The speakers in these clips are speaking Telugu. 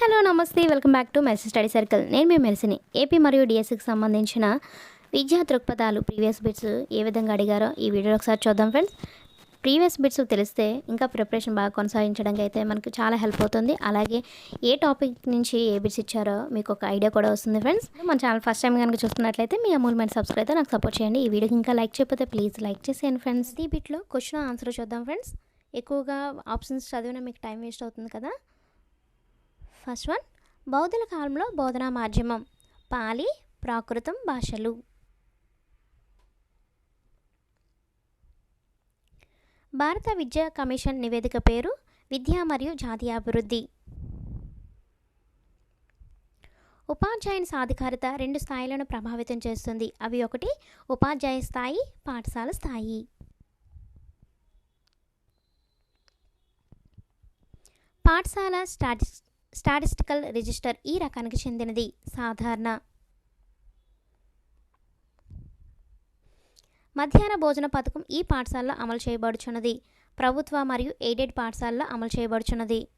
Hello namaste. Welcome back to Mercy study circle. నేను మీ మెర్సిని. ఏపీ మరియు డిఎస్సికి సంబంధించిన విద్యా దృక్పథాలు ప్రీవియస్ బిట్స్ ఏ విధంగా అడిగారో ఈ వీడియోలో ఒకసారి చూద్దాం ఫ్రెండ్స్. ప్రీవియస్ బిట్స్ తెలిస్తే ఇంకా ప్రిపరేషన్ బాగా కొనసాగించడానికి అయితే మనకు చాలా హెల్ప్ అవుతుంది. అలాగే ఏ టాపిక్ నుంచి ఏ బిట్స్ ఇచ్చారో మీకు ఒక ఐడియా కూడా వస్తుంది ఫ్రెండ్స్. మన ఛానల్ ఫస్ట్ టైం కనుక చూస్తున్నట్లయితే మీ అమూల్మెంట్ సబ్స్క్రైబ్ అయితే నాకు సపోర్ట్ చేయండి. ఈ వీడియోకి ఇంకా లైక్ చేయకపోతే ప్లీజ్ లైక్ చేసేయండి ఫ్రెండ్స్. ఈ బిట్లో క్వశ్చన్ ఆన్సర్ చూద్దాం ఫ్రెండ్స్. ఎక్కువగా ఆప్షన్స్ చదివినా మీకు టైం వేస్ట్ అవుతుంది కదా. ఫస్ట్ వన్ బౌద్ధుల కాలంలో బోధనా మాధ్యమం పాలి ప్రాకృతం భాషలు. భారత విద్యా కమిషన్ నివేదిక పేరు విద్య మరియు జాతీయాభివృద్ధి ఉపాధ్యాయుని సాధికారత రెండు స్థాయిలను ప్రభావితం చేస్తుంది. అవి ఒకటి ఉపాధ్యాయ స్థాయి పాఠశాల స్థాయి. పాఠశాల స్టాటిస్ స్టాటిస్టికల్ రిజిస్టర్ ఈ రకానికి చెందినది. సాధారణ. మధ్యాహ్న భోజన పథకం ఈ పాఠశాలలో అమలు చేయబడుచున్నది. ప్రభుత్వ మరియు ఎయిడెడ్ పాఠశాలలో అమలు చేయబడుచున్నది.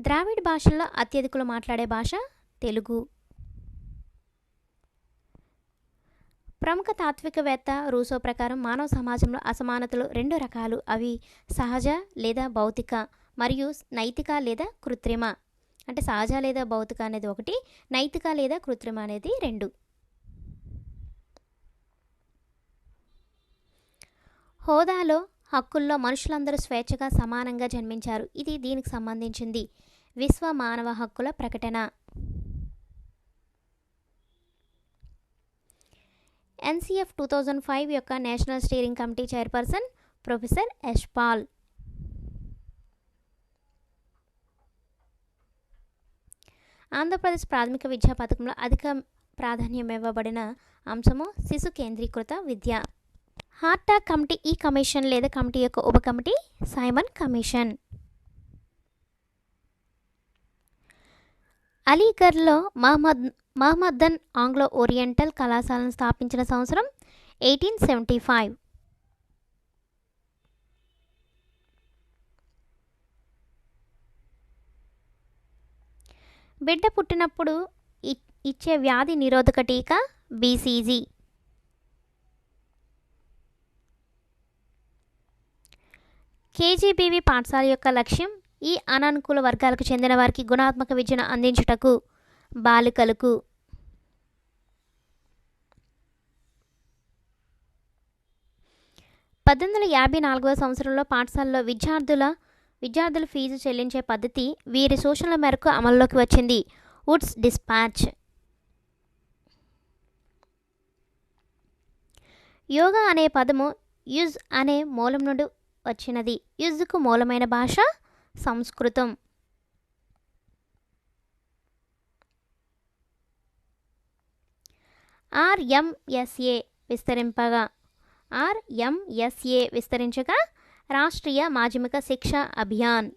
ద్రావిడ్ భాషల్లో అత్యధికులు మాట్లాడే భాష తెలుగు. ప్రముఖ తాత్వికవేత్త రూసో ప్రకారం మానవ సమాజంలో అసమానతలు రెండు రకాలు. అవి సహజ లేదా భౌతిక మరియు నైతిక లేదా కృత్రిమ. అంటే సహజ లేదా భౌతిక అనేది ఒకటి నైతిక లేదా కృత్రిమ అనేది రెండు. హోదాలో హక్కుల్లో మనుషులందరూ స్వేచ్ఛగా సమానంగా జన్మించారు. ఇది దీనికి సంబంధించింది. విశ్వ మానవ హక్కుల ప్రకటన. ఎన్సిఎఫ్ టూ థౌజండ్ ఫైవ్ యొక్క national steering committee chairperson professor Yashpal Andhra Pradesh ప్రాథమిక విద్యా పథకంలో అధిక ప్రాధాన్యం ఇవ్వబడిన అంశము శిశు కేంద్రీకృత విద్య. హార్టా కమిటీ ఈ కమిషన్ లేదా కమిటీ యొక్క ఉప కమిటీ సైమన్ కమిషన్. అలీగర్లో మహమ్మద్ మహమ్మద్దన్ ఆంగ్లో ఓరియంటల్ కళాశాలను స్థాపించిన సంవత్సరం ఎయిటీన్ సెవెంటీ ఫైవ్. బిడ్డ పుట్టినప్పుడు ఇచ్చే వ్యాధి నిరోధక టీకా బీసీజీ. కేజీబీవీ పాఠశాల యొక్క లక్ష్యం ఈ అనానుకూల వర్గాలకు చెందిన వారికి గుణాత్మక విద్యను అందించుటకు బాలికలకు. పద్దెనిమిది వందల యాభై నాలుగవ సంవత్సరంలో పాఠశాలలో విద్యార్థుల విద్యార్థుల ఫీజు చెల్లించే పద్ధతి వీరి సూచనల మేరకు అమల్లోకి వచ్చింది. Woods dispatch. యోగా అనే పదము యుజ్ అనే మూలం నుండి వచ్చినది. యుజ్కు మూలమైన భాష సంస్కృతం. ఆర్ఎంఎస్ఏ విస్తరింపగా. ఆర్ఎంఎస్ఏ విస్తరించగా రాష్ట్రీయ మాధ్యమిక శిక్ష అభియాన్.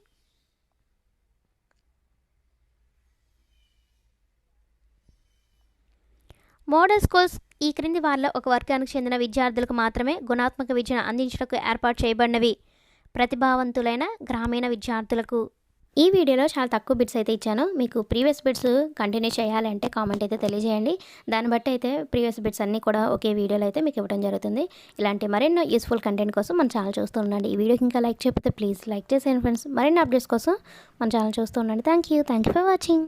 మోడల్ స్కూల్స్ ఈ క్రింది వారిలో ఒక వర్గానికి చెందిన విద్యార్థులకు మాత్రమే గుణాత్మక విద్యను అందించడానికి ఏర్పాటు చేయబడినవి. ప్రతిభావంతులైన గ్రామీణ విద్యార్థులకు. ఈ వీడియోలో చాలా తక్కువ బిట్స్ అయితే ఇచ్చాను. మీకు ప్రీవియస్ బిట్స్ కంటిన్యూ చేయాలంటే కామెంట్ అయితే తెలియజేయండి. దాన్ని బట్టి అయితే ప్రీవియస్ బిట్స్ అన్నీ కూడా ఒకే వీడియోలో అయితే మీకు ఇవ్వడం జరుగుతుంది. ఇలాంటి మరెన్నో యూస్ఫుల్ కంటెంట్ కోసం మన ఛానల్ చూస్తూ ఉండండి. ఈ వీడియోకి ఇంకా లైక్ చేయకపోతే ప్లీజ్ లైక్ చేసేయండి ఫ్రెండ్స్ మరిన్ని అప్డేట్స్ కోసం మన ఛానల్ చూస్తూ ఉండండి. Thank you thank you for watching